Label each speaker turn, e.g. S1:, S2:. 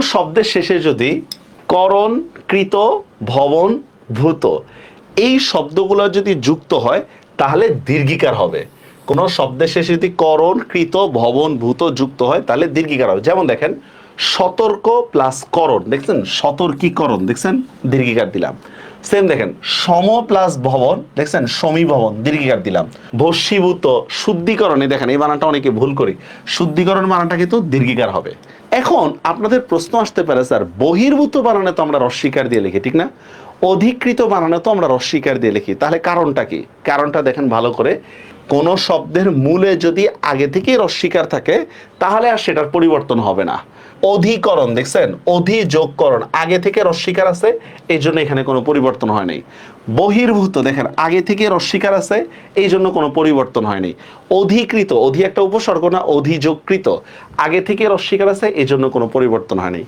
S1: শব্দের শেষে যদি করণ, কৃত, ভবন, ভূত, এই শব্দগুলো যদি যুক্ত হয়, তাহলে দীর্ঘিকার হবে। কোনো শব্দের শেষে যদি করণ, কৃত, ভবন, ভূত যুক্ত হয়, তাহলে দীর্ঘিকার হবে। যেমন দেখেন সতর্ক প্লাস করণ। দেখছেন? সতর্কীকরণ দেখছেন? দীর্ঘিকার দিলাম। সেম দেখেন, সম প্লাস ভবন, দেখছেন? সমী ভবন, দীর্ঘিকার দিলাম। ভস্মীভূত, শুদ্ধিকরণে দেখেন, এই বানানটা অনেকে ভুল করি। শুদ্ধিকরণ বানানটা কিন্তু দীর্ঘিকার হবে। এখন আপনাদের প্রশ্ন আসতে পারে, স্যার, বহির্ভূত বানানে তো আমরা রস্বীকার দিয়ে লিখি, ঠিক না? অধিকৃত বানানে তো আমরা রস্বীকার দিয়ে লিখি। তাহলে কারণটা কি? কারণটা দেখেন ভালো করে। কোন শব্দের মূলে যদি আগে থেকেই রস্বীকার থাকে, তাহলে আর সেটার পরিবর্তন হবে না। অধিকরণ, দেখছেন? অধিযোগকরণ। আগে থেকে রস্বীকার আছে এই জন্য এখানে কোনো পরিবর্তন হয় নাই বহির্ভূত, দেখেন, আগে থেকে রস্বীকার আছে এই জন্য কোনো পরিবর্তন হয়নি। অধিকৃত, অধি একটা উপসর্গ না, অধিযোগকৃত। আগে থেকে রস্বীকার আছে এই জন্য কোনো পরিবর্তন হয়নি।